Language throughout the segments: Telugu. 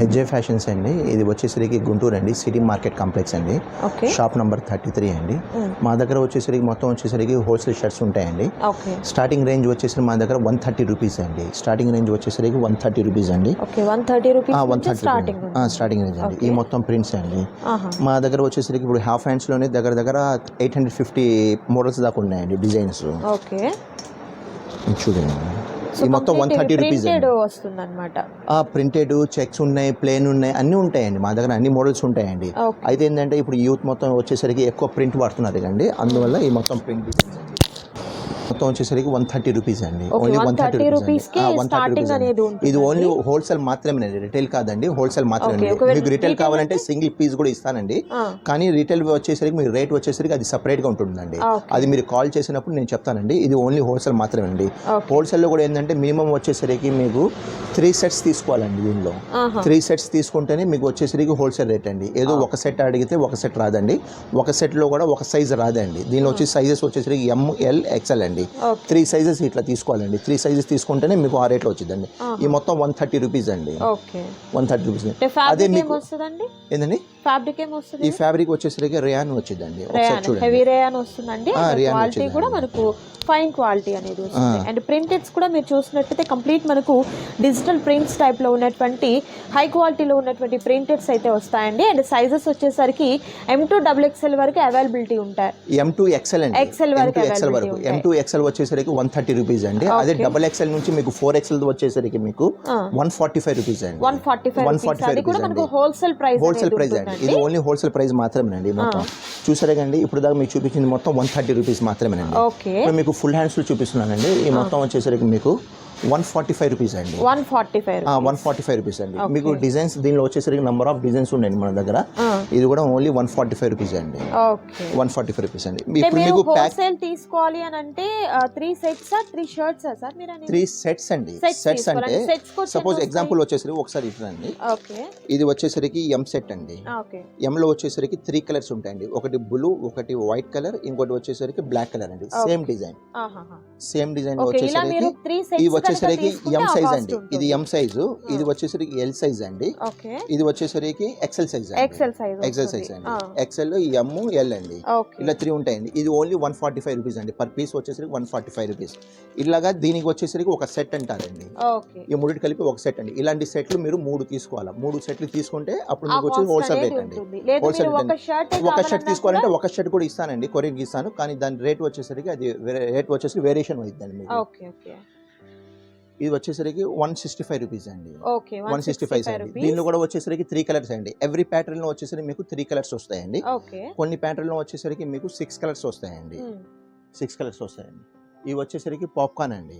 హెచ్జే ఫ్యాషన్స్ అండి. ఇది వచ్చేసరికి గుంటూరు అండి. సిటీ మార్కెట్ కాంప్లెక్స్ అండి. షాప్ నంబర్ థర్టీ త్రీ అండి. మా. దగ్గర వచ్చేసరికి మొత్తం వచ్చేసరికి హోల్సేల్ షర్ట్స్ ఉంటాయండి. స్టార్టింగ్ రేంజ్ వచ్చేసరికి మా దగ్గర వన్ థర్టీ రూపీస్ అండి. స్టార్టింగ్ రేంజ్ వచ్చేసరికి వన్ థర్టీ రూపీస్ అండి. One thirty one thirty starting. Range అండి. ఈ మొత్తం ప్రింట్స్ అండి. మా దగ్గర వచ్చేసరికి ఇప్పుడు హాఫ్ హ్యాండ్స్లోనే దగ్గర దగ్గర ఎయిట్ హండ్రెడ్ ఫిఫ్టీ మోడల్స్ దాకా ఉన్నాయండి డిజైన్స్. ఓకే. చూడండి. ఈ మొత్తం వన్ థర్టీ రూపీస్ ప్రింటెడ్ అండి. వస్తుంది అనమాట ప్రింటెడ్ చెక్స్ ఉన్నాయి ప్లేన్ ఉన్నాయి అన్నీ ఉంటాయండి. మా దగ్గర అన్ని మోడల్స్ ఉంటాయండి. అయితే ఏంటంటే ఇప్పుడు యూత్ మొత్తం వచ్చేసరికి ఎక్కువ ప్రింట్ వాడుతున్నారు కండి అందువల్ల ఈ మొత్తం ప్రింట్ డిజైన్స్. మొత్తం వచ్చేసరికి వన్ థర్టీ రూపీస్ అండి. ఓన్లీ వన్ 130 థర్టీ కి starting అనేది ఉంటుంది ఇది ఓన్లీ హోల్సేల్ మాత్రమే రిటైల్ కాదండి హోల్సేల్ మాత్రమే మీకు రిటైల్ కావాలంటే సింగిల్ పీస్ కూడా ఇస్తానండి. కానీ రీటైల్ వచ్చేసరికి మీ రేట్ వచ్చేసరికి అది సపరేట్గా ఉంటుందండి. Okay. అది మీరు కాల్ చేసినప్పుడు నేను చెప్తానండి. ఇది ఓన్లీ హోల్సేల్ మాత్రమే అండి Okay. హోల్సేల్లో కూడా ఏంటంటే మినిమం వచ్చేసరికి మీకు త్రీ సెట్స్ తీసుకోవాలండి దీనిలో. త్రీ సెట్స్ తీసుకుంటేనే మీకు వచ్చేసరికి హోల్సేల్ రేట్ అండి. ఏదో ఒక సెట్ అడిగితే ఒక సెట్ రాదండి. ఒక సెట్లో కూడా ఒక సైజ్ రాదండి. దీనిలో వచ్చి సైజెస్ వచ్చేసరికి ఎంఎల్ ఎక్స్ఎల్ అండి. ఓకే. త్రీ సైజెస్ ఇట్లా తీసుకోవాలండి. త్రీ సైజెస్ తీసుకుంటేనే మీకు ఆ రేట్లో వచ్చిందండి. ఈ మొత్తం వన్ థర్టీ రూపీస్ అండి. ఓకే. వన్ థర్టీ రూపీస్ అదే మీకు ఏంటండి ఫ్యాబ్రిక్ ఈ ఫ్యాబ్రిక్ వచ్చేసరికి రేయాన్ వచ్చిందండి. ఒకసారి చూడండి. హెవీ రేయాన్ వస్తుందండి. క్వాలిటీ. కూడా మనకు ఫైన్ క్వాలిటీ అనేది వస్తుంది. అండ్ ప్రింటెడ్స్ కూడా మీరు చూసినట్టయితే కంప్లీట్ మనకు డిజిటల్ ప్రింట్స్ టైప్లో ఉన్నటువంటి హై క్వాలిటీలో ఉన్నటువంటి ప్రింటెడ్స్ అయితే వస్తాయండి. అండ్ సైజెస్ వచ్చేసరికి ఎం టు డబుల్ ఎక్స్ఎల్ వరకు అవైలబిలిటీ ఉంటాయి. ఎం టూ ఎక్స్ఎల్ అండి. XL వరకు ఎక్స్ఎల్ వరకు. ఎం టూ ఎక్స్ఎల్ వచ్చేసరికి వన్ థర్టీ రూపీస్ అండి. అదే డబల్ ఎక్స్ఎల్ నుంచి మీకు ఫోర్ ఎక్స్ఎల్ వచ్చేసరికి మీకు వన్ ఫార్టీ ఫైవ్ రూపీస్ అండి. వన్ ఫార్టీ ఫైవ్ 145 అది కూడా rupees మనకు అండి. హోల్సేల్ ప్రైస్ హోల్సేల్ ప్రైస్ అండి. ఇది ఓన్లీ హోల్సేల్ ప్రైస్ మాత్రమేనండి మొత్తం. చూసారా కండి ఇప్పుడు దాకా మీకు చూపించింది మొత్తం వన్ థర్టీ రూపీస్ మాత్రమేనండి. మీకు ఫుల్ హ్యాండ్స్లో చూపిస్తున్నానండి. ఈ మొత్తం వచ్చేసరికి మీకు వన్ ఫార్టీ ఫైవ్ రూపీస్ అండి. One forty five one forty five rupees అండి. మీకు డిజైన్స్ దీనిలో వచ్చేసరికి నెంబర్ ఆఫ్ డిజైన్స్ ఉన్నాయండి మన దగ్గర. ఇది కూడా only one forty five rupees అండి. Okay. One forty five rupees అండి. ఇప్పుడు మీకు హోల్సేల్ తీసుకోవాలి అని అంటే three sets three shirts sir మీరు త్రీ సెట్స్ అండి. సెట్స్ అంటే సపోజ్ ఎగ్జాంపుల్ వచ్చేసరికి ఒకసారి ఇట్లండి ఇది వచ్చేసరికి ఎం సెట్ అండి. ఓకే. ఎంలో వచ్చేసరికి త్రీ కలర్స్ ఉంటాయండి. ఒకటి బ్లూ ఒకటి వైట్ కలర్ ఇంకోటి వచ్చేసరికి బ్లాక్ కలర్ అండి. సేమ్ డిజైన్ సేమ్ డిజైన్ వచ్చేసరికి వచ్చేసరికి ఎం సైజ్ అండి. ఇది ఎం సైజు ఇది వచ్చేసరికి ఎల్ సైజ్ అండి. ఇది వచ్చేసరికి XL size XL size XL size అండి. ఎక్సెల్ ఎమ్ ఎల్ అండి. ఇలా త్రీ ఉంటాయండి. ఇది only one forty five rupees అండి. పర్ పీస్ వచ్చేసరికి వన్ ఫార్టీ ఫైవ్ రూపీస్ ఇలాగా దీనికి వచ్చేసరికి ఒక సెట్ అంటారండి. ఈ మూడింటి కలిపి ఒక సెట్ అండి. ఇలాంటి సెట్లు మీరు మూడు తీసుకోవాలి? మూడు సెట్లు తీసుకుంటే అప్పుడు మీకు వచ్చి హోల్సేల్ రేట్ అండి. Wholesale మీరు ఒక షర్ట్ తీసుకోవాలంటే ఒక షర్ట్ కూడా ఇస్తానండి. కొరియర్ ఇస్తాను. కానీ దాని రేట్ వచ్చేసరికి అది రేట్ వచ్చేసరికి వేరియేషన్ అవుతుందండి మీకు. ఇది వచ్చేసరికి వన్ సిక్స్టీ ఫైవ్ రూపీస్ అండి ఓకే వన్ సిక్స్టీ ఫైవ్ అండి. దీనిలో కూడా వచ్చేసరికి త్రీ కలర్స్ అండి. ఎవ్రీ ప్యాటర్న్లో వచ్చేసరికి మీకు త్రీ కలర్స్ వస్తాయండి. కొన్ని ప్యాటర్న్లో వచ్చేసరికి మీకు సిక్స్ కలర్స్ వస్తాయండి. సిక్స్ కలర్స్ వస్తాయండి. ఇవి వచ్చేసరికి పాప్కార్న్ అండి.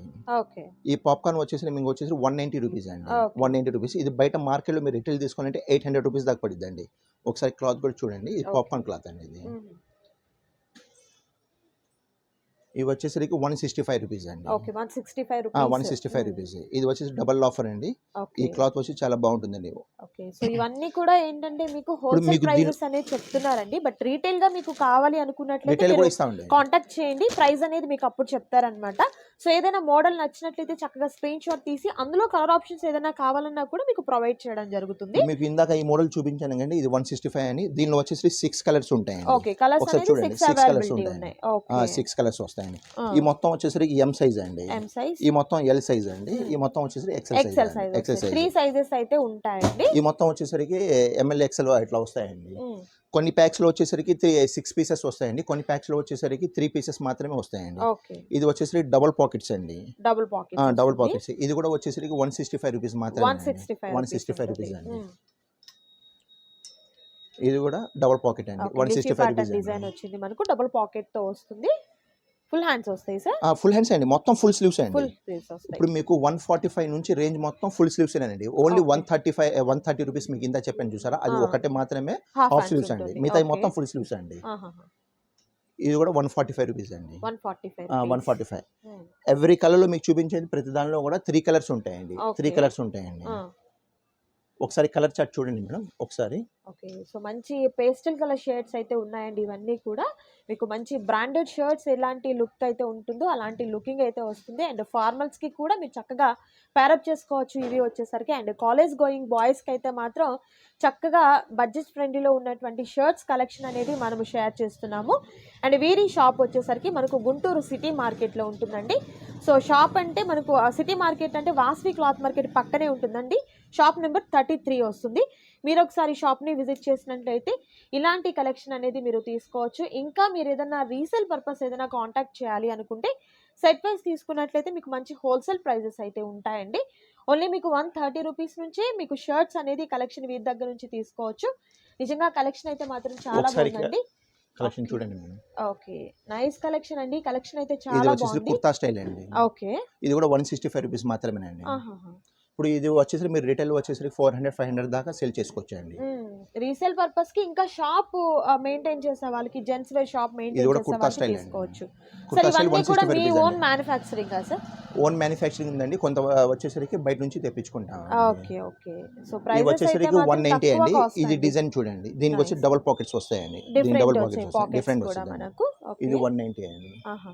ఈ పాప్కార్న్ వచ్చేసరికి మీకు వచ్చేసి వన్ నైంటీ రూపీస్ అండి. వన్ నైంటీ రూపీస్ ఇది బయట మార్కెట్లో మీరు రిటైల్ తీసుకోవాలంటే ఎయిట్ హండ్రెడ్ రూపీస్ దాకా పడుద్దండి. ఒకసారి క్లాత్ కూడా చూడండి. ఇది. పాప్కార్న్ క్లాత్ అండి ఇది. ఇవి వచ్చేసరికి వన్ సిక్స్టీ ఫైవ్ రూపీస్ అండి. Okay one sixty five one sixty five rupees. ఇది వచ్చేసి డబల్ ఆఫర్ అండి. ఈ క్లాత్ వచ్చి చాలా బాగుంటుందండి ఓకే సో ఇవన్నీ కూడా ఏంటంటే మీకు హోల్సేల్ అనేది చెప్తున్నారండి. బట్ రీటైల్గా మీకు కావాలి అనుకున్నట్లయితే కాంటాక్ట్ చేయండి. ప్రైస్ అనేది మీకు అప్పుడు చెప్తారనమాట సో ఏదైనా మోడల్ నచ్చినట్లయితే చక్కగా స్క్రీన్ షాట్ తీసి అందులో కలర్ ఆప్షన్స్ ఏదైనా కావాలన్నా కూడా మీకు ప్రొవైడ్ చేయడం జరుగుతుంది. మీకు ఇందాక ఈ మోడల్ చూపించాను కండి ఇది వన్ సిక్స్టీ ఫైవ్ అని. దీనిలో వచ్చేసి సిక్స్ కలర్స్ ఉంటాయండి. Okay colours six. ఉన్నాయి. ఓకే. సిక్స్ కలర్స్ వస్తాయండి ఈ మొత్తం వచ్చేసరికి ఎం సైజ్ అండి. ఈ మొత్తం ఎల్ సైజ్ అండి. ఈ మొత్తం వచ్చేసరికి XL XL size XL three size sizes అయితే ఉంటాయండి. ఈ మొత్తం వచ్చేసరికి ఎంఎల్ ఎక్సెల్ ఇట్లా వస్తాయండి. కొన్ని ప్యాక్స్లో వచ్చేసరికి త్రీ సిక్స్ పీసెస్ వస్తాయండి. కొన్ని ప్యాక్స్లో వచ్చేసరికి త్రీ పీసెస్ మాత్రమే వస్తాయండి. ఇది వచ్చేసరికి డబుల్ పాకెట్స్ అండి. డబుల్ పాకెట్ డబుల్ పాకెట్స్ ఇది కూడా వచ్చేసరికి వన్ సిక్స్టీ ఫైవ్ రూపీస్ మాత్రమే వన్ సిక్స్టీ ఫైవ్ రూపీస్ అండి. ఇది కూడా డబుల్ పాకెట్ అండి. వన్ సిక్స్టీ ఫైవ్ డిజైన్ వచ్చింది మనకు. డబుల్ పాకెట్తో వస్తుంది. ఫుల్ హ్యాండ్స్ వస్తాయి సార్ ఫుల్ హ్యాండ్స్ అండి. మొత్తం ఫుల్ స్లీవ్స్ అండి. ఫుల్ స్లీవ్స్ వస్తాయి. ఇప్పుడు మీకు వన్ ఫార్టీ ఫైవ్ నుంచి రేంజ్ మొత్తం ఫుల్ స్లీవ్స్ అండి. Only one thirty five one thirty rupees మీకు ఇంత చెప్పాను చూసారా? అది. ఒకటే మాత్రమే హాఫ్ స్లీవ్స్ అండి. మిగతా మొత్తం ఫుల్ స్లీవ్స్ అండి. ఇది కూడా వన్ ఫార్టీ ఫైవ్ రూపీస్ అండి. One forty five one forty five every కలర్లో మీకు చూపించేది ప్రతి దానిలో కూడా త్రీ కలర్స్ ఉంటాయండి. త్రీ. కలర్స్ ఉంటాయండి. ఒకసారి కలర్ చార్ట్ చూడండి మేడం. ఒకసారి. ఓకే. సో మంచి పేస్టల్ కలర్ షర్ట్స్ అయితే ఉన్నాయండి ఇవన్నీ కూడా. మీకు మంచి బ్రాండెడ్ షర్ట్స్ ఎలాంటి లుక్ అయితే ఉంటుందో అలాంటి లుకింగ్ అయితే వస్తుంది. అండ్ ఫార్మల్స్కి కూడా మీరు చక్కగా ప్యారప్ చేసుకోవచ్చు. ఇవి వచ్చేసరికి అండ్ కాలేజ్ గోయింగ్ బాయ్స్కి అయితే మాత్రం చక్కగా బడ్జెట్ ఫ్రెండ్లీలో ఉన్నటువంటి షర్ట్స్ కలెక్షన్ అనేది మనము షేర్ చేస్తున్నాము. అండ్ వీరి షాప్ వచ్చేసరికి మనకు గుంటూరు సిటీ మార్కెట్లో ఉంటుందండి. సో షాప్ అంటే మనకు సిటీ మార్కెట్ అంటే వాస్వి క్లాత్ మార్కెట్ పక్కనే ఉంటుందండి. షాప్ నెంబర్ థర్టీ త్రీ వస్తుంది. మీరు ఒకసారి షాప్ని విజిట్ చేసినట్లయితే ఇలాంటి కలెక్షన్ అనేది మీరు తీసుకోవచ్చు. ఇంకా మీరు ఏదైనా రీసేల్ పర్పస్ ఏదైనా కాంటాక్ట్ చేయాలి అనుకుంటే సెట్ వైజ్ తీసుకున్నట్లయితే మీకు మంచి హోల్సేల్ ప్రైజెస్ అయితే ఉంటాయండి. ఓన్లీ మీకు వన్ థర్టీ రూపీస్ నుంచే మీకు షర్ట్స్ అనేది కలెక్షన్ వీరి దగ్గర నుంచి తీసుకోవచ్చు. నిజంగా కలెక్షన్ అయితే మాత్రం చాలా బాగుందండి. కలెక్షన్. చూడండి ఓకే. నైస్ కలెక్షన్ అండి. కలెక్షన్ అయితే చాలా బాగుంది. కుర్తా స్టైల్ అండి. ఓకే. ఇది కూడా వన్ సిక్స్టీ ఫైవ్ రూపీస్ మాత్రమేనండి. ఇప్పుడు ఇది వచ్చేసరికి మీరు రిటైల్ వచ్చేసరికి ఫోర్ హండ్రెడ్ ఫైవ్ హండ్రెడ్ దాకా సెల్ చేసుకోవచ్చు అండి రీసేల్ పర్పస్కి ఇంకా షాప్ మెయింటైన్ చేసే వాళ్ళకి జెంట్స్ వేర్ షాప్ మెయింటైన్ చేసే వాళ్ళకి. తీసుకోవచ్చు. సార్ ఇవన్నీ వన్ కూడా మీ own manufacturing sir own manufacturing ఉందండి. కొంత వచ్చేసరికి బయట నుంచి తెప్పించుకుంటాం ఓకే ఓకే. సో ప్రైస్ వచ్చేసరికి వన్ నైన్టీ అండి. ఇది డిజైన్ చూడండి. దీనికి వచ్చి. డబుల్ పాకెట్స్ వస్తాయండి. డిఫరెంట్ డబుల్ పాకెట్స్ వస్తాయి. డిఫరెంట్ వస్తుంది. మనకు. ఇది వన్ నైన్టీ అండి. ఆహా.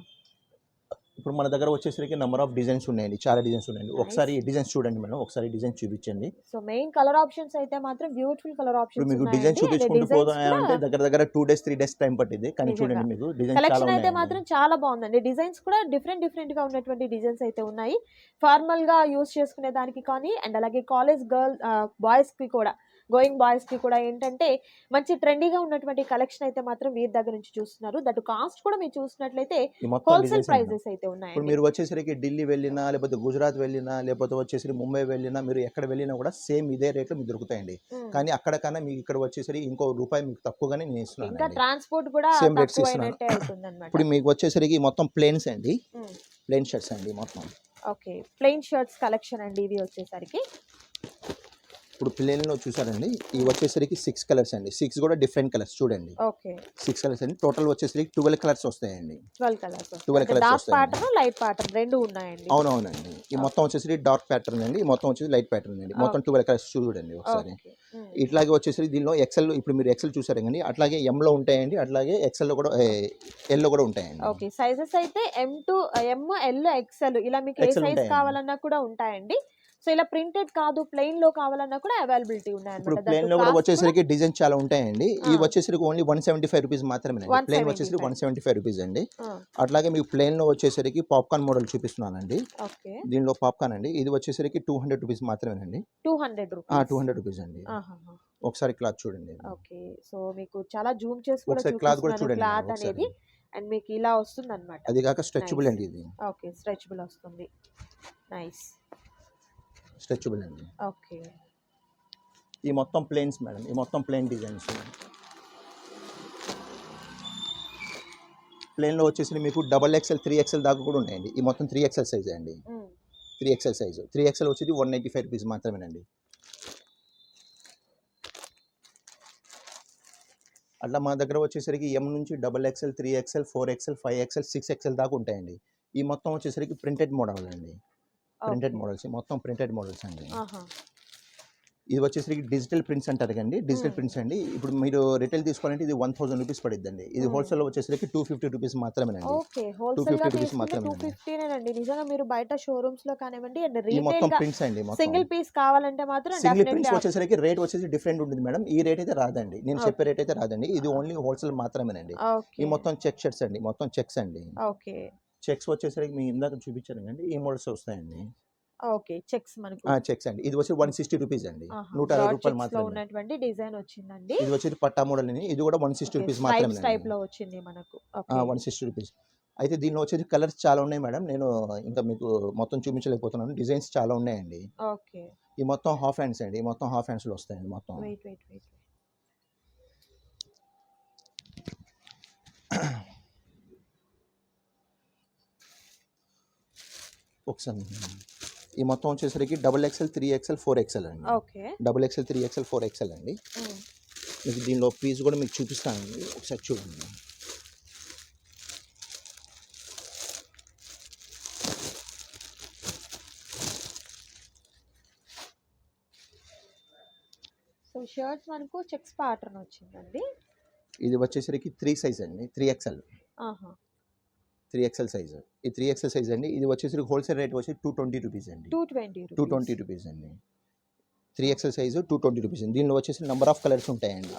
ఇప్పుడు మన దగ్గర వచ్చేసరికి నెంబర్ ఆఫ్ డిజైన్స్ ఉన్నాయండి. చాలా డిజైన్స్ ఉన్నాయండి. ఒకసారి డిజైన్స్ చూడండి మేడం. ఒకసారి డిజైన్ చూపించండి. సో మెయిన్ కలర్ ఆప్షన్స్ అయితే మాత్రం బ్యూటిఫుల్ కలర్ ఇప్పుడు ఆప్షన్స్ మీకు డిజైన్ చూపించుకుంటూ పోదామంటే దగ్గర దగ్గర two days three days time పట్టింది కానీ. చూడండి మీకు డిజైన్ కలెక్షన్ అయితే. మాత్రం చాలా బాగుందండి. డిజైన్స్ కూడా డిఫరెంట్ డిఫరెంట్గా ఉన్నటువంటి డిజైన్స్ అయితే ఉన్నాయి. ఫార్మల్గా యూస్ చేసుకునే దానికి కానీ అండ్ అలాగే కాలేజ్ గర్ల్ బాయ్స్కి కూడా గోయింగ్ బాయ్స్కి కూడా ఏంటంటే మంచి ట్రెండీగా ఉన్నటువంటి కలెక్షన్ అయితే మాత్రం వీరి దగ్గర నుంచి చూస్తున్నారు. దట్ కాస్ట్ కూడా మీరు చూసినట్లయితే హోల్సేల్ ఉన్నాయి. ప్రైజెస్ అయితే ఇప్పుడు ఉన్నాయండి మీరు వచ్చేసరికి ఢిల్లీ వెళ్ళినా లేకపోతే గుజరాత్ వెళ్ళినా లేకపోతే వచ్చేసరికి ముంబై వెళ్ళినా మీరు ఎక్కడ వెళ్ళినా కూడా సేమ్ ఇదే రేట్లో మీకు దొరుకుతాయండి. కానీ అక్కడ కన్నా మీకు ఇక్కడ వచ్చేసరికి ఇంకో రూపాయి మీకు తక్కువగానే నేను ఇంకా ఇస్తున్నాను ట్రాన్స్పోర్ట్ కూడా rates తక్కువ ఇస్తున్నాను. ఇప్పుడు మీకు వచ్చేసరికి మొత్తం ప్లేన్స్ అండి. ప్లేన్ షర్ట్స్ అండి మొత్తం. ఓకే. ప్లెయిన్ షర్ట్స్ కలెక్షన్ అండి ఇవి వచ్చేసరికి. ఇప్పుడు ప్లేన్లో చూసారండి ఇవి వచ్చేసరికి సిక్స్ కలర్స్ అండి. సిక్స్ కూడా డిఫరెంట్ కలర్స్ చూడండి. ఓకే. సిక్స్ కలర్స్ అండి. టోటల్ వచ్చేసరికి ట్వెల్వ్ కలర్స్ వస్తాయండి. ట్వెల్వ్ కలర్స్ 12 colours డార్క్ వస్తాయండి. ప్యాటర్న్ లైట్ ప్యాటర్న్ రెండు ఉన్నాయండి. అవునవునండి. ఈ మొత్తం వచ్చేసరికి డార్క్ ప్యాటర్న్ అండి. ఈ మొత్తం వచ్చేసి లైట్ ప్యాటర్న్ అండి. మొత్తం ట్వెల్వ్ కలర్స్ చూడండి ఒకసారి. ఇట్లాగే వచ్చేసరికి దీనిలో ఎక్సెల్ ఇప్పుడు మీరు ఎక్సెల్ చూసారు కానీ అట్లాగే ఎంలో ఉంటాయండి. అట్లాగే ఎక్సెల్లో కూడా ఎల్లో కూడా ఉంటాయండి. ఓకే. సైజెస్ అయితే M to M L XL ఇలా మీకు ఏ సైజ్. కావాలన్నా కూడా ఉంటాయండి. సో ఇలా ప్రింటెడ్ కాదు ప్లెయిన్లో కావాలన్నా కూడా అవైలబిలిటీ ఇప్పుడు ఉన్నాయన్నమాట ప్లేన్లో కూడా వచ్చేసరికి డిజైన్ చాలా ఉంటాయండి. ఆ. వచ్చేసరికి only one seventy five rupees మాత్రమే 175. వచ్చేసరికి వన్ సెవెంటీ ఫైవ్ రూపీస్ అండి. అట్లాగే మీకు ప్లేన్లో వచ్చేసరికి పాప్కార్న్ మోడల్ చూపిస్తున్నానండి. ఓకే. దీనిలో పాప్కార్న్ అండి. ఇది వచ్చేసరికి టూ హండ్రెడ్ రూపీస్ మాత్రమేనండి. Two hundred two hundred rupees అండి. ఒకసారి క్లాత్ చూడండి ఓకే. సో మీకు చాలా జూమ్ చేసి ఒకసారి క్లాత్ కూడా చూడండి క్లాత్. అనేది. అండ్ మీకు ఇలా వస్తుంది అనమాట అది కాక స్ట్రెచబుల్. అండి ఇది. ఓకే. స్ట్రెచబుల్ వస్తుంది. నైస్ స్ట్రెచబుల్ అండి. ఓకే. ఈ మొత్తం ప్లేన్స్ మేడం ఈ మొత్తం ప్లేన్ డిజైన్స్. ప్లేన్లో వచ్చేసి మీకు డబల్ ఎక్స్ఎల్ త్రీ ఎక్స్ఎల్ దాకా కూడా ఉన్నాయండి. ఈ మొత్తం త్రీ ఎక్స్ఎల్ సైజ్ అండి. Three XL size. Three XL వచ్చేది వన్ నైంటీ ఫైవ్ రూపీస్ మాత్రమేనండి. అట్లా మా దగ్గర వచ్చేసరికి ఎం నుంచి double XL three XL four XL five XL six XL దాకా ఉంటాయండి. ఈ మొత్తం వచ్చేసరికి ప్రింటెడ్ మోడల్ అండి. ప్రింటెడ్ మోడల్స్ మొత్తం ప్రింటెడ్ మోడల్స్ అండి. ఇది వచ్చేసరికి డిజిటల్ ప్రింట్స్ అంటారు కండి డిజిటల్. ప్రింట్స్ అండి. ఇప్పుడు మీరు రిటైల్ తీసుకోవాలంటే ఇది వన్ థౌసండ్ రూపీస్ పడిద్దండి. ఇది. హోల్సేల్ వచ్చేసరికి టూ ఫిఫ్టీ రూపీస్ మాత్రమేనండి. ఓకే. హోల్సేల్గా 250 rupees తీసుకుంటే మాత్రమే టూ అండి. ఫిఫ్టీనేనండి. నిజంగా మీరు బయట షోరూమ్స్లో కానివ్వండి అండ్ మొత్తం ప్రింట్స్ అండి సింగిల్ పీస్ కావాలంటే మాత్రం సింగిల్ ప్రింట్స్ వచ్చేసరికి రేట్ వచ్చేసి డిఫరెంట్ ఉంటుంది మేడం. ఈ రేట్ అయితే రాదండి. నేను. చెప్పే రేట్ అయితే రాదండి. ఇది ఓన్లీ హోల్సేల్ మాత్రమేనండి. ఈ మొత్తం చెక్ షర్ట్స్ అండి మొత్తం చెక్స్ అండి. ఓకే. చెక్స్ వచ్చేసరికి మీ ఇందాక చూపించాను అండి ఈ మోడల్స్ వస్తాయండి. ఓకే. చెక్స్ మనకు. చెక్స్ అండి. ఇది వచ్చి వన్ సిక్స్టీ రూపీస్ అండి. నూట అరవై రూపాయలు మాత్రమే. ఉన్నటువంటి డిజైన్ వచ్చిందండి. ఇది వచ్చి పట్టా మోడల్ అండి ఇది కూడా one sixty rupees type type మాత్రమే లో వచ్చింది మనకు. ఓకే. One sixty rupees. అయితే దీనిలో వచ్చేసి కలర్స్ చాలా ఉన్నాయి మేడం. నేను ఇంకా మీకు మొత్తం చూపించలేకపోతున్నాను. డిజైన్స్ చాలా ఉన్నాయండి. ఓకే. ఈ మొత్తం హాఫ్ హ్యాండ్స్ అండి. ఈ మొత్తం హాఫ్ హ్యాండ్స్లో వస్తాయండి మొత్తం. Wait wait wait. ఒకసారి ఈ మొత్తం వచ్చేసరికి double XL three XL four XL అండి. Okay. Double XL three XL four XL అండి. మీకు దీనిలో పీస్ కూడా మీకు చూపిస్తానండి ఒకసారి చూడండి. సో షర్ట్స్ మనకు చెక్స్ ప్యాటర్న్ వచ్చిందండి. ఇది వచ్చేసరికి త్రీ సైజ్ అండి త్రీ ఎక్స్ఎల్ ఆహా. Three XL size. ఈ త్రీ ఎక్స్ఎల్ సైజ్ అండి. ఇది వచ్చేసరికి హోల్సేల్ రేట్ వచ్చి టూ ట్వంటీ రూపీస్ అండి. Two twenty two twenty rupees అండి. Three XL size two twenty rupees అండి. దీనిలో వచ్చేసి నెంబర్ ఆఫ్ కలర్స్ ఉంటాయండి.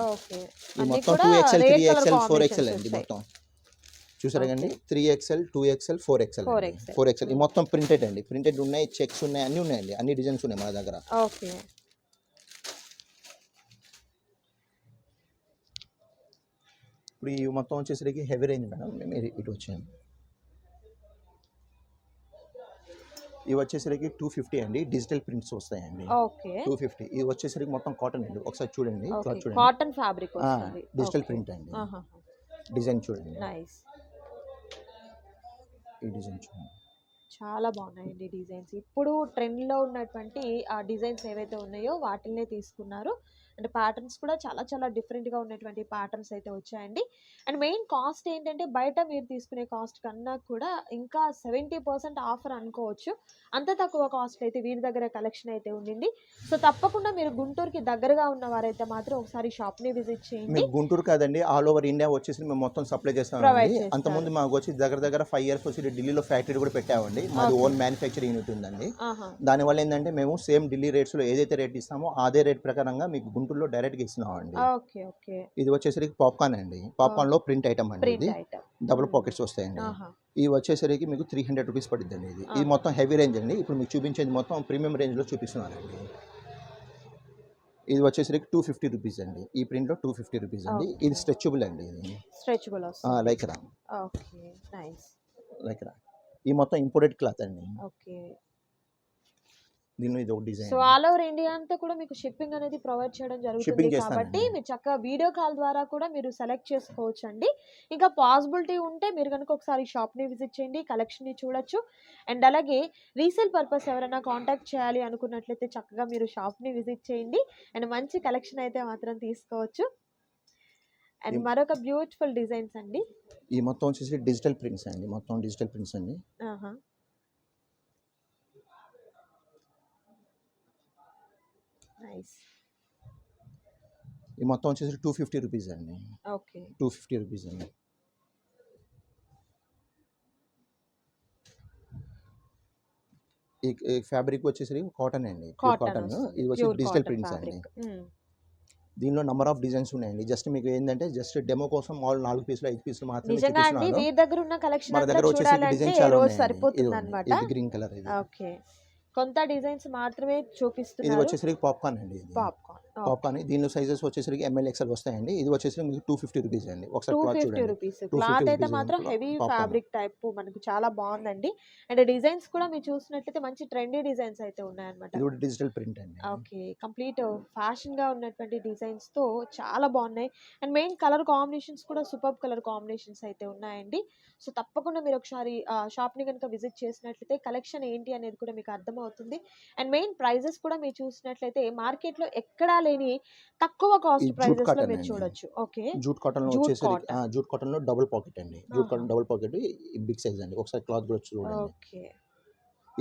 ఈ మొత్తం two rare three XL four combinations అండి. మొత్తం. చూసారా కండి three XL two XL four XL 4XL. Four XL. ఈ మొత్తం ప్రింటెడ్ అండి. ప్రింటెడ్ ఉన్నాయి చెక్స్ ఉన్నాయి అన్నీ ఉన్నాయండి. అన్ని డిజైన్స్ ఉన్నాయి మన దగ్గర. ఓకే. ఇప్పుడు ఈ మొత్తం వచ్చేసరికి హెవీ రేంజ్ మేడం. మేము ఇటు వచ్చాము. ఇవి వచ్చేసరికి టూ ఫిఫ్టీ అండి. డిజిటల్ ప్రింట్స్ వస్తాయండి. ఓకే. టూ ఫిఫ్టీ ఇది వచ్చేసరికి మొత్తం కాటన్ అండి. ఒకసారి చూడండి. కాటన్ ఫ్యాబ్రిక్ డిజిటల్ ప్రింట్ అండి. డిజైన్ చూడండి. నైస్ ఈ డిజైన్ చూడండి. చాలా బాగున్నాయండి డిజైన్స్. ఇప్పుడు ట్రెండ్లో ఉన్నటువంటి ఆ డిజైన్స్ ఏవైతే ఉన్నాయో వాటిల్నే తీసుకున్నారు. అండ్ ప్యాటర్న్స్ కూడా చాలా చాలా డిఫరెంట్గా ఉన్నటువంటి ప్యాటర్న్స్ అయితే వచ్చాయండి. అండ్ మెయిన్ కాస్ట్ ఏంటంటే బయట మీరు తీసుకునే కాస్ట్ కన్నా కూడా ఇంకా సెవెంటీ పర్సెంట్ ఆఫర్ అనుకోవచ్చు. అంత తక్కువ కాస్ట్ అయితే వీరి దగ్గర కలెక్షన్ అయితే ఉండింది. సో తప్పకుండా మీరు గుంటూరుకి దగ్గరగా ఉన్న వారైతే మాత్రం ఒకసారి షాప్ని విజిట్ చేయండి. మీకు గుంటూరు కాదండి ఆల్ ఓవర్ ఇండియా వచ్చేసి మేము మొత్తం సప్లై చేస్తారు. అంతకుముందు మాకు వచ్చి దగ్గర దగ్గర ఫైవ్ ఇయర్స్ వచ్చి ఢిల్లీలో ఫ్యాక్టరీ కూడా పెట్టామండి. మాది. ఓన్ మ్యానుఫ్యాక్చరింగ్ యూనిట్ ఉందండి. దానివల్ల ఏంటంటే మేము సేమ్ ఢిల్లీ రేట్స్లో ఏదైతే రేట్ ఇస్తామో అదే రేట్ ప్రకారంగా మీకు గుంటూరులో డైరెక్ట్గా ఇస్తున్నామండి. Okay okay. ఇది వచ్చేసరికి పాప్కార్న్ అండి. పాప్కార్న్లో ప్రింట్ ఐటమ్ అండి ఇది. డబుల్ పాకెట్స్ వస్తాయండి. ఇవి వచ్చేసరికి మీకు త్రీ హండ్రెడ్ రూపీస్ పడుతుందండి ఇది. ఇది. మొత్తం హెవీ రేంజ్ అండి. ఇప్పుడు మీకు చూపించేది మొత్తం ప్రీమియం రేంజ్లో చూపిస్తున్నానండి. ఇది వచ్చేసరికి టూ ఫిఫ్టీ రూపీస్ అండి. ఈ ప్రింట్లో టూ ఫిఫ్టీ రూపీస్ అండి. ఇది స్ట్రెచబుల్ అండి ఇది. స్ట్రెచబుల్ లైక్ రా లైక్ రా ఈ మొత్తం ఇంపోర్టెడ్ క్లాత్ అండి. ఓకే. దీనిలో ఇది ఒక design. So all over India అంతా కూడా మీకు షిప్పింగ్ అనేది ప్రొవైడ్ చేయడం జరుగుతుంది. కాబట్టి. మీరు చక్కగా వీడియో కాల్ ద్వారా కూడా మీరు సెలెక్ట్ చేసుకోవచ్చు అండి ఇంకా పాసిబిలిటీ ఉంటే మీరు కనుక ఒకసారి షాప్ని విజిట్ చేయండి కలెక్షన్ని చూడొచ్చు. అండ్ అలాగే రీసేల్ పర్పస్ ఎవరైనా కాంటాక్ట్ చేయాలి అనుకున్నట్లయితే చక్కగా మీరు షాప్ని విజిట్ చేయండి. అండ్ మంచి కలెక్షన్ అయితే మాత్రం తీసుకోవచ్చు. అండ్ మరొక బ్యూటిఫుల్ డిజైన్స్ అండి. ఈ మొత్తం వచ్చేసి డిజిటల్ ప్రింట్స్ అండి. మొత్తం డిజిటల్ ప్రింట్స్ అండి. నైస్. ఈ మొత్తం వచ్చేసి టూ ఫిఫ్టీ రూపీస్ అండి. ఓకే. టూ ఫిఫ్టీ రూపీస్ అండి. ఈ ఫ్యాబ్రిక్ వచ్చేసరికి కాటన్ అండి. కాటన్ ఇది వచ్చి డిజిటల్ ప్రింట్స్ అండి. దీనిలో నెంబర్ ఆఫ్ డిజైన్స్ ఉన్నాయండి. జస్ట్ మీకు ఏంటంటే జస్ట్ డెమో కోసం మామూలు నాలుగు పీసులు ఐదు పీసులు మాత్రమే దగ్గర ఉన్న కలెక్షన్ మన దగ్గర వచ్చేసి డిజైన్స్ చాలా ఇది గ్రీన్ కలర్ ఇది. ఓకే. కొంత డిజైన్స్ మాత్రమే ఇది చూపిస్తున్నారు వచ్చేసరికి పాప్కార్న్ అండి ఇది. పాప్కార్న్ పాప్కార్న్ దీనిలో సైజెస్ వచ్చేసరికి ఎంఎల్ ఎక్సెల్ వస్తాయండి. ఇది వచ్చేసరికి మీకు టూ ఫిఫ్టీ రూపీస్ అండి. ఒకసారి క్లాత్ ఫిఫ్టీ చూడండి. రూపీస్ 250 క్లాత్ అయితే మాత్రం. హెవీ. ఫ్యాబ్రిక్ టైప్ మనకు చాలా బాగుందండి. అండ్ డిజైన్స్ కూడా మీరు చూసినట్లయితే మంచి ట్రెండీ డిజైన్స్ అయితే ఉన్నాయన్నమాట. ఇది కూడా డిజిటల్ ప్రింట్ అండి. ఓకే కంప్లీట్ ఫ్యాషన్గా ఉన్నటువంటి డిజైన్స్తో చాలా బాగున్నాయి. అండ్ మెయిన్ కలర్ కాంబినేషన్స్ కూడా సూపర్ కలర్ కాంబినేషన్స్ అయితే ఉన్నాయండి. సో తప్పకుండా మీరు ఒకసారి షాప్ని కనుక విజిట్ చేసినట్లయితే కలెక్షన్ ఏంటి అనేది కూడా మీకు అర్థమవుతుంది. అండ్ మెయిన్ ప్రైజెస్ కూడా మీరు చూసినట్లయితే మార్కెట్లో ఎక్కడా లేని తక్కువ కాస్ట్ ప్రైజెస్లో మీరు. చూడొచ్చు. ఓకే. Jute cotton. లో cotton. జూట్ కాటన్లో డబుల్ పాకెట్ అండి. Jute. Cotton double pocket big size అండి. ఒకసారి క్లాత్ కూడా చూడండి. ఓకే.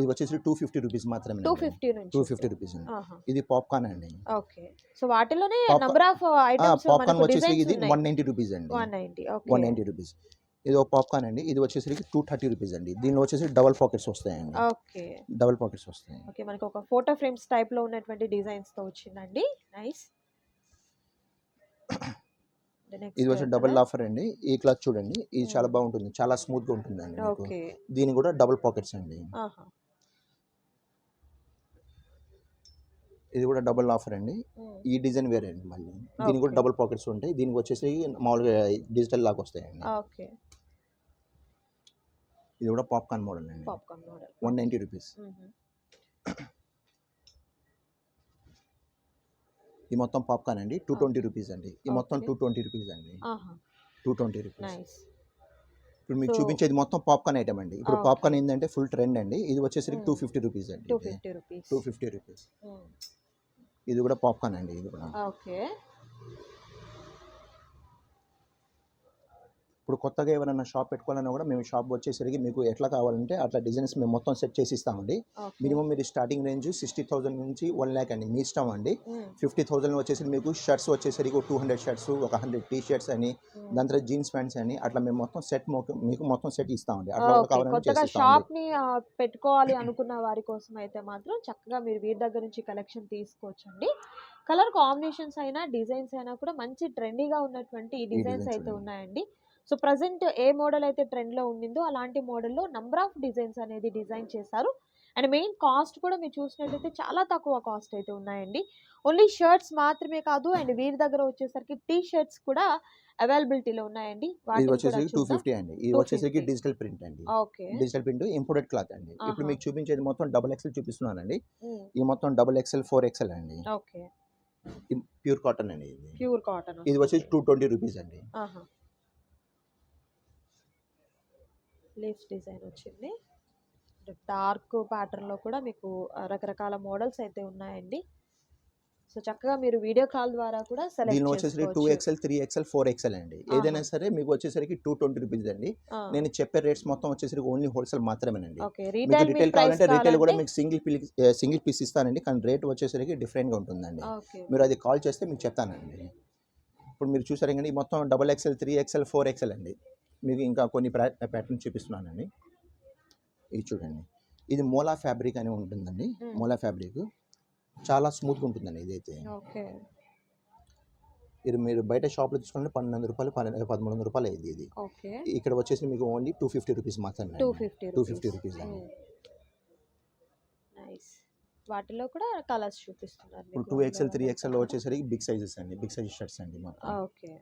ఇది వచ్చేసి టూ ఫిఫ్టీ రూపీస్ మాత్రమే టూ ఫిఫ్టీ నుంచి టూ ఫిఫ్టీ రూపీస్. ఇది పాప్కార్న్ అండి. ఓకే. సో వాటిలోనే నంబర్ ఆఫ్ ఐటమ్స్ పాప్కార్న్ వచ్చేసి ఇది వన్ నైంటీ రూపీస్ అండి. One ninety one okay ninety rupees ఇది ఒక పాప్కార్న్ అండి. ఇది వచ్చేసరికి టూ థర్టీ రూపీస్ అండి. దీనిలో వచ్చేసి డబల్ పాకెట్స్ వస్తాయండి. ఓకే. డబల్ పాకెట్స్ వస్తాయి ఓకే మనకు ఒక ఫోటో ఫ్రేమ్స్ టైప్లో ఉన్నటువంటి డిజైన్స్తో వచ్చిందండి. నైస్ ఇది వచ్చి డబుల్ ఆఫర్ అండి. ఈ క్లాత్ చూడండి. ఇది చాలా Hmm. బాగుంటుంది. చాలా స్మూత్గా ఉంటుందండి దీని కూడా డబుల్ పాకెట్స్ అండి. ఇది కూడా డబుల్ ఆఫర్ అండి. ఉమ్. ఈ డిజైన్ వేరే అండి మళ్ళీ. దీనికి కూడా. డబుల్ పాకెట్స్ ఉంటాయి. దీనికి వచ్చేసి మామూలుగా డిజిటల్ లాగా వస్తాయండి. ఓకే. ఇది కూడా పాప్కార్న్ మోడల్ అండి. Popcorn model. One ninety rupees. ఈ మొత్తం పాప్కార్న్ అండి. టూ ట్వంటీ రూపీస్ అండి. ఈ మొత్తం. టూ ట్వంటీ రూపీస్ అండి. Two twenty rupees. ఇప్పుడు మీకు చూపించేది మొత్తం పాప్కార్న్ ఐటమ్ అండి. ఇప్పుడు. పాప్కార్న్ ఏంటంటే ఫుల్ ట్రెండ్ అండి. ఇది వచ్చేసరికి. టూ ఫిఫ్టీ రూపీస్ అండి. Two fifty rupees. Two fifty rupees. ఇది కూడా పాప్కార్న్ అండి. ఇది కూడా. ఓకే. ఇప్పుడు కొత్తగా ఎవరైనా షాప్ పెట్టుకోవాలన్నా కూడా మేము షాప్ వచ్చేసరికి మీకు ఎట్లా కావాలంటే అట్లా డిజైన్స్ మేము మొత్తం సెట్ చేసి ఇస్తామండి మినిమం మీరు స్టార్టింగ్ రేంజ్ సిక్స్టీ థౌసండ్ నుంచి వన్ ల్యాక్ అండి. మీ ఇష్టం అండి. ఫిఫ్టీ థౌసండ్ వచ్చేసి మీకు షర్ట్స్ వచ్చేసరికి టూ హండ్రెడ్ షర్ట్స్ ఒక హండ్రెడ్ టీ షర్ట్స్ అని. దాని తర్వాత జీన్స్ ప్యాంట్స్ అని అట్లా మేము మొత్తం సెట్ మీకు మొత్తం సెట్ ఇస్తామండి. అట్లా కావాలంటే షాప్ని పెట్టుకోవాలి అనుకున్న వారి కోసం అయితే మాత్రం చక్కగా మీరు వీరి దగ్గర నుంచి కలెక్షన్ తీసుకోవచ్చండి. కలర్ కాంబినేషన్స్ అయినా డిజైన్స్ అయినా కూడా మంచి ట్రెండీగా ఉన్నటువంటి డిజైన్స్ అయితే ఉన్నాయి. ఉన్నాయండి. సో ప్రజెంట్ ఏ మోడల్ అయితే ట్రెండ్లో ఉండిందో అలాంటి మోడల్లో నంబర్ ఆఫ్ డిజైన్స్ అనేది డిజైన్ చేశారు. అండ్ మెయిన్ కాస్ట్ కూడా మీరు చూసినట్లయితే చాలా తక్కువ కాస్ట్ అయితే ఉన్నాయండి. ఓన్లీ షర్ట్స్ మాత్రమే కాదు అండ్ వీరి దగ్గర వచ్చేసరికి టీ షర్ట్స్ కూడా అవైలబిలిటీలో ఉన్నాయండి. ఇది వచ్చేసరికి టూ ఫిఫ్టీ అండి. ఇది 250. వచ్చేసరికి డిజిటల్ ప్రింట్ అండి. Okay. Digital print imported cloth అండి. ఇప్పుడు. మీకు చూపించేది మొత్తం డబుల్ ఎక్సెల్ చూపిస్తున్నానండి. ఈ మొత్తం డబుల్ ఎక్సెల్ ఫోర్ ఎక్సెల్ అండి. ఓకే. ప్యూర్ కాటన్ అండి ఇది. ప్యూర్ కాటన్ ఇది వచ్చేసి టూ ట్వంటీ రూపీస్ అండి. లీఫ్ డిజైన్ వచ్చింది. డార్క్ ప్యాటర్న్లో కూడా మీకు రకరకాల మోడల్స్ అయితే ఉన్నాయండి. సో చక్కగా మీరు వీడియో కాల్ ద్వారా కూడా దీనిలో సెలెక్ట్ వచ్చేసరికి two XL three XL four XL అండి. ఏదైనా సరే మీకు వచ్చేసరికి టూ ట్వంటీ రూపీస్ అండి. నేను చెప్పే రేట్స్ మొత్తం వచ్చేసరికి ఓన్లీ హోల్సేల్ మాత్రమేనండి. ఓకే. మీకు రీటైల్ కావాలంటే రిటైల్ కూడా మీకు సింగిల్ పీస్ సింగిల్ పీస్ ఇస్తానండి. కానీ రేట్ వచ్చేసరికి డిఫరెంట్గా ఉంటుందండి. మీరు అది కాల్ చేస్తే మీకు చెప్తానండి. ఇప్పుడు మీరు చూసారు కానీ మొత్తం double XL three XL four XL అండి. మీకు ఇంకా కొన్ని ప్యాటర్న్ చూపిస్తున్నానండి. ఇది చూడండి. ఇది మోలా ఫ్యాబ్రిక్ అని ఉంటుందండి. మోలా ఫ్యాబ్రిక్. చాలా స్మూత్గా ఉంటుందండి ఇదైతే. ఇది మీరు బయట షాప్లో తీసుకుంటే పన్నెండు రూపాయలు పన్నెండు పదమూడు వందల రూపాయలు అయింది ఇది. ఇక్కడ వచ్చేసి మీకు ఓన్లీ టూ ఫిఫ్టీ రూపీస్ మాత్రమే టూ ఫిఫ్టీ 250 rupees అండి. నైస్. వాటిలో కూడా కలర్స్ చూపిస్తున్నారు ఇప్పుడు టూ ఎక్స్ఎల్ త్రీ ఎక్స్ఎల్ వచ్చేసరికి బిగ్ సైజెస్ అండి. బిగ్ సైజ్ షర్ట్స్ అండి ఓకే.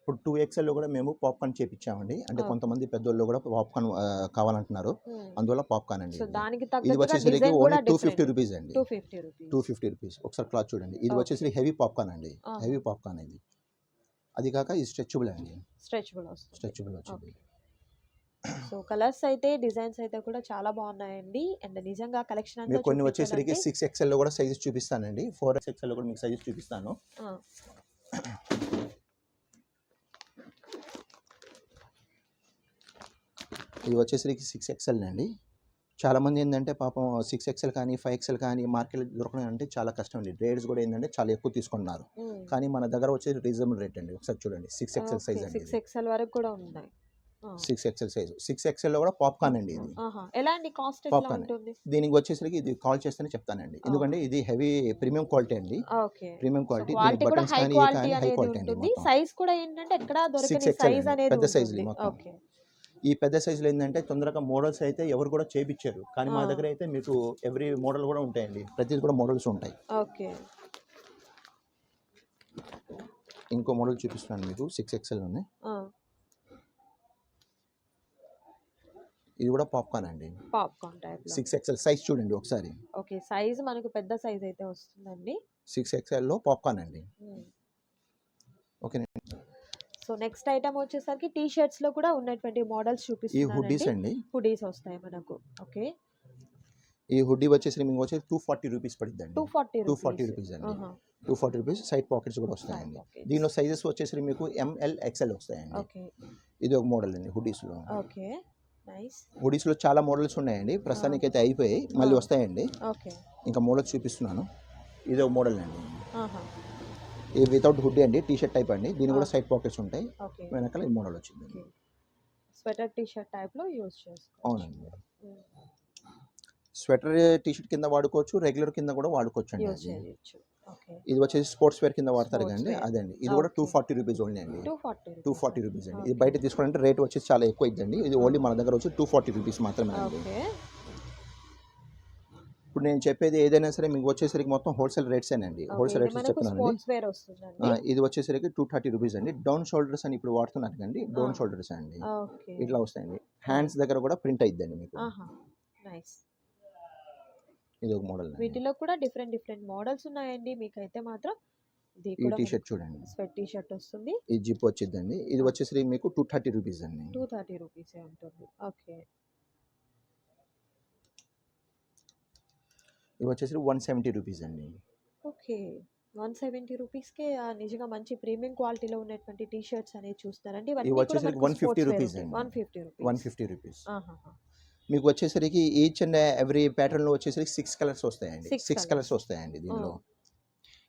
ఇప్పుడు టూ ఎక్స్ఎల్లో కూడా మేము పాప్కార్న్ చేపించామండి అంటే. కొంతమంది పెద్దోళ్ళు కూడా పాప్కార్న్ కావాలంటున్నారు. అందువల్ల పాప్కార్న్ అండి ఇది. వచ్చేసరికి ఓన్లీ టూ ఫిఫ్టీ రూపీస్ అండి. టూ ఫిఫ్టీ రూపీస్ ఒకసారి క్లాత్ చూడండి. ఇది Okay. వచ్చేసి హెవీ పాప్కార్న్ అండి. హెవీ పాప్కార్న్ ఇది. అది కాక ఇది స్ట్రెచబుల్ అండి. స్ట్రెచబుల్ స్ట్రెచబుల్ వచ్చింది. సో కలర్స్ అయితే డిజైన్స్ అయితే కూడా చాలా బాగున్నాయండి. అండ్ నిజంగా కలెక్షన్ అంతా కొన్ని వచ్చేసరికి సిక్స్ ఎక్స్ఎల్లో కూడా సైజెస్ చూపిస్తానండి. ఫోర్ ఎక్స్ఎల్లో కూడా మీకు సైజెస్ చూపిస్తాను. ఇది వచ్చేసరికి సిక్స్ ఎక్స్ఎల్ అండి. చాలా మంది ఏంటంటే పాపం సిక్స్ ఎక్స్ఎల్ కానీ ఫైవ్ ఎక్స్ఎల్ కానీ మార్కెట్లో దొరకడం అంటే చాలా కష్టం అండి. రేట్స్ కూడా ఏంటంటే చాలా ఎక్కువ తీసుకుంటున్నారు. కానీ మన దగ్గర వచ్చేసి రీజనబుల్ రేట్ అండి. ఒకసారి చూడండి. సిక్స్ ఎక్స్ఎల్ సైజ్ అండి సిక్స్ ఎక్స్ఎల్ వరకు కూడా ఉన్నాయి. Six XL size. సిక్స్ ఎక్స్ఎల్లో కూడా పాప్కార్న్ అండి ఇది. ఎలా అండి కాస్ట్. ఉంటుంది? దీనికి వచ్చేసరికి ఇది కాల్ చేస్తేనే చెప్తానండి. ఎందుకంటే ఇది హెవీ ప్రీమియం క్వాలిటీ అండి. ప్రీమియం క్వాలిటీ బటన్స్ కానీ హై క్వాలిటీ అండి సైజ్ కూడా ఏంటంటే ఎక్కడ దొరకని 6XL సైజ్ అండి. అనేది పెద్ద. ఓకే. ఈ పెద్ద సైజులో ఏంటంటే తొందరగా మోడల్స్ అయితే ఎవరు కూడా చేపించారు కానీ మా. దగ్గర అయితే మీకు ఎవ్రీ మోడల్ కూడా ఉంటాయండి. ప్రతిది కూడా మోడల్స్ ఉంటాయి. ఓకే. ఇంకో మోడల్ చూపిస్తున్నాను మీకు. సిక్స్ ఎక్స్ఎల్లోనే ఆ, ఇది కూడా పాప్కార్న్ అండి. పాప్కార్న్ టైప్లో సిక్స్ ఎక్స్ఎల్ సైజ్ చూడండి ఒకసారి. ఓకే సైజ్ మనకు పెద్ద సైజ్ అయితే వస్తుందండి. సిక్స్ ఎక్స్ఎల్లో పాప్కార్న్ అండి. ఓకే సో నెక్స్ట్ ఐటమ్ వచ్చేసరికి టీ షర్ట్స్లో కూడా ఉన్నటువంటి మోడల్స్ ఈ హుడ్డీస్ చూపిస్తున్నానండి అండి. హుడీస్ వస్తాయి మనకు. ఓకే. ఈ హుడ్డీ వచ్చేసి మీకు వచ్చేసి టూ ఫార్టీ రూపీస్ పడుతుంది two forty two forty rupees అండి. Two forty rupees side pockets కూడా వస్తాయండి. దీనిలో సైజెస్ వచ్చేసి మీకు ఎంఎల్ ఎక్స్ఎల్ వస్తాయండి. ఓకే. ఇది ఒక మోడల్ అండి హుడీస్లో ఓకే. నైస్ హుడీస్లో చాలా మోడల్స్ ఉన్నాయండి. ప్రస్తుతానికి అయితే అయిపోయాయి. మళ్ళీ. వస్తాయండి. ఇంకా మోడల్స్ చూపిస్తున్నాను. ఇది ఒక మోడల్ అండి. ఇది వితౌట్ హుడ్డీ అండి. టీ షర్ట్ టైప్ అండి. దీని కూడా. సైడ్ పాకెట్స్ ఉంటాయి. వెనకాల ఈ మోడల్ వచ్చింది. స్వెటర్ టీ షర్ట్ టైప్లో యూస్ చేసుకోవచ్చు. అవునండి. స్వెటర్ టీ షర్ట్ కింద వాడుకోవచ్చు. రెగ్యులర్ కింద కూడా వాడుకోవచ్చు అండి ఇది వచ్చేసి స్పోర్ట్స్ వేర్ కింద వాడతారు కదండి. అదండి. ఇది కూడా టూ. ఫార్టీ రూపీస్ ఓన్లీ అండి. టూ ఫార్టీ రూపీస్ అండి. ఇది బయట తీసుకోవాలంటే రేట్ వచ్చేసి చాలా ఎక్కువ అయిద్దండి. ఇది ఓన్లీ మన దగ్గర వచ్చి టూ ఫార్టీ రూపీస్ మాత్రమే అండి. ఇప్పుడు నేను చెప్పేది ఏదైనా సరే మీకు వచ్చేసరికి మొత్తం హోల్సేల్ రేట్స్ అండి హోల్సేల్ రేట్స్ వస్తుందండి. ఇది వచ్చేసరికి టూ థర్టీ రూపీస్ అండి. డౌన్ షోల్డర్స్ అని ఇప్పుడు వాడుతున్నారు కండి డౌన్. షోల్డర్స్ అండి. ఇట్లా వస్తాయండి. హ్యాండ్స్ దగ్గర కూడా ప్రింట్ అయిద్దండి మీకు. ఇది ఒక మోడల్ వీటిలో కూడా డిఫరెంట్ డిఫరెంట్ మోడల్స్ ఉన్నాయండి. మీకైతే మాత్రం ఈ టీ షర్ట్ చూడండి. స్వెట్ టీ షర్ట్ వస్తుంది. ఈ జిప్ వచ్చిందండి ఇది వచ్చేసరికి మీకు టూ థర్టీ రూపీస్ అండి. టూ థర్టీ రూపీస్ ఉంటుంది. ఓకే. ఇది వచ్చేసరికి వన్ సెవెంటీ రూపీస్ అండి. ఓకే. వన్ సెవెంటీ రూపీస్కే నిజంగా మంచి ప్రీమియం క్వాలిటీలో ఉన్నటువంటి టీ షర్ట్స్ అనేది చూస్తారండి. ఇవి వచ్చేసరికి 150 rupees అండి. One fifty rupees. One fifty rupees. మీకు వచ్చేసరికి ఈచ్ అండ్ ఎవ్రీ ప్యాటర్న్లో వచ్చేసరికి సిక్స్ కలర్స్ వస్తాయండి. సిక్స్. కలర్స్ వస్తాయండి దీనిలో.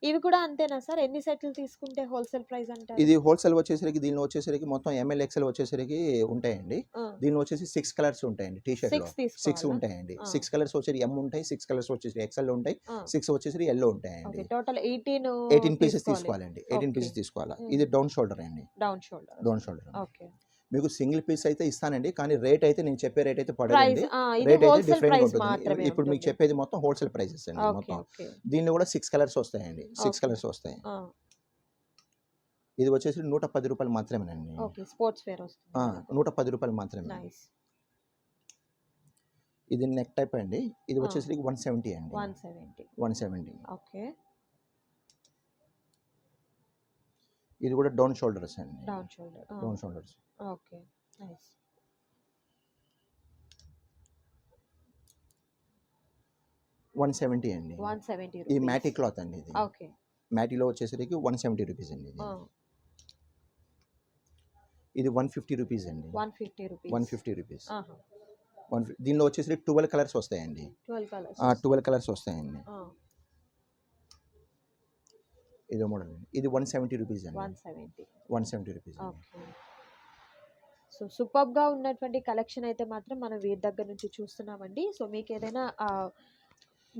ఇవి కూడా అంతేనా సార్? ఎన్ని సెట్లు తీసుకుంటే హోల్సేల్ ప్రైస్ అంటారు? ఇది హోల్సేల్ వచ్చేసరికి దీనిలో వచ్చేసరికి మొత్తం ఎంఎల్ ఎక్సెల్ వచ్చేసరికి ఉంటాయండి. దీనిలో వచ్చేసి సిక్స్ కలర్స్ ఉంటాయండి టీ షర్ట్లో. సిక్స్ ఉంటాయండి. సిక్స్ కలర్స్ వచ్చేసి ఎం ఉంటాయి సిక్స్ కలర్స్ వచ్చేసి ఎక్సెల్ ఉంటాయి సిక్స్ వచ్చేసి ఎల్లో ఉంటాయండి. టోటల్ ఎయిటీన్ ఎయిటీన్ పీసెస్ తీసుకోవాలండి. ఎయిటీన్. పీసెస్ తీసుకోవాలి. ఇది డౌన్ షోల్డర్ అండి. Down shoulder down shoulder okay. మీకు సింగిల్ పీస్ అయితే ఇస్తానండి. కానీ రేట్ అయితే నేను చెప్పే రేట్ అయితే పడదండి. రేట్ అయితే డిఫరెంట్ ఉంటుంది. ఇప్పుడు మీకు. చెప్పేది మొత్తం హోల్సేల్ ప్రైసెస్ అండి మొత్తం. దీనిలో కూడా సిక్స్ కలర్స్ వస్తాయండి. సిక్స్. కలర్స్ వస్తాయి. ఇది వచ్చేసి నూట పది రూపాయలు మాత్రమేనండి. స్పోర్ట్స్ వేర్ నూట పది రూపాయలు మాత్రమే. ఇది నెక్ టైప్ అండి. ఇది ఆ. వచ్చేసి వన్ సెవెంటీ అండి. One seventy. One seventy. Okay. ఇది కూడా డౌన్ షోల్డర్స్ అండి. Down shoulder. Down shoulders. Okay. Nice. One seventy అండి. వన్ సెవెంటీ ఇది మ్యాటీ క్లాత్ అండి ఇది. ఓకే. మ్యాటీలో వచ్చేసరికి వన్ సెవెంటీ రూపీస్ అండి ఇది. ఇది వన్ ఫిఫ్టీ రూపీస్ అండి. One fifty rupees. One fifty rupees. One దీనిలో వచ్చేసరికి ట్వెల్వ్ కలర్స్ వస్తాయండి. Twelve colours. ట్వెల్వ్ కలర్స్ వస్తాయండి. ఇదో మోడల్ అండి. ఇది వన్ సెవెంటీ రూపీస్ వన్ అండి seventy. One seventy rupees so సూపర్గా ఉన్నటువంటి కలెక్షన్ అయితే మాత్రం మనం వీరి దగ్గర నుంచి చూస్తున్నామండి. సో మీకు ఏదైనా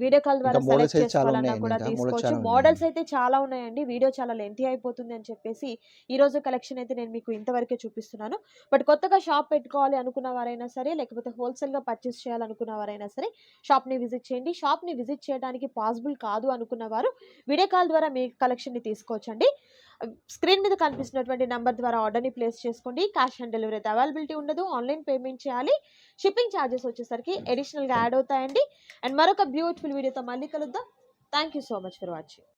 వీడియో కాల్ ద్వారా సెలెక్ట్ చేసుకోవాలన్నా కూడా తీసుకోవచ్చు. మోడల్స్ అయితే చాలా ఉన్నాయండి. వీడియో చాలా లెంతీ అయిపోతుంది అని చెప్పేసి ఈ రోజు కలెక్షన్ అయితే నేను మీకు ఇంతవరకే చూపిస్తున్నాను. బట్ కొత్తగా షాప్ పెట్టుకోవాలి అనుకున్న వారైనా సరే లేకపోతే హోల్సేల్గా పర్చేస్ చేయాలనుకున్న వారైనా సరే షాప్ని విజిట్ చేయండి. షాప్ని విజిట్ చేయడానికి పాసిబుల్ కాదు అనుకున్న వారు వీడియో కాల్ ద్వారా మీ కలెక్షన్ని తీసుకోవచ్చండి. స్క్రీన్ మీద కనిపిస్తున్నటువంటి నెంబర్ ద్వారా ఆర్డర్ని ప్లేస్ చేసుకోండి. క్యాష్ ఆన్ డెలివరీ అయితే అవైలబిలిటీ ఉండదు. ఆన్లైన్ పేమెంట్ చేయాలి. షిప్పింగ్ ఛార్జెస్ వచ్చేసరికి అడిషనల్గా యాడ్ అవుతాయండి. అండ్ మరొక బ్యూటిఫుల్ వీడియోతో మళ్ళీ కలుద్దాం. Thank you so much for watching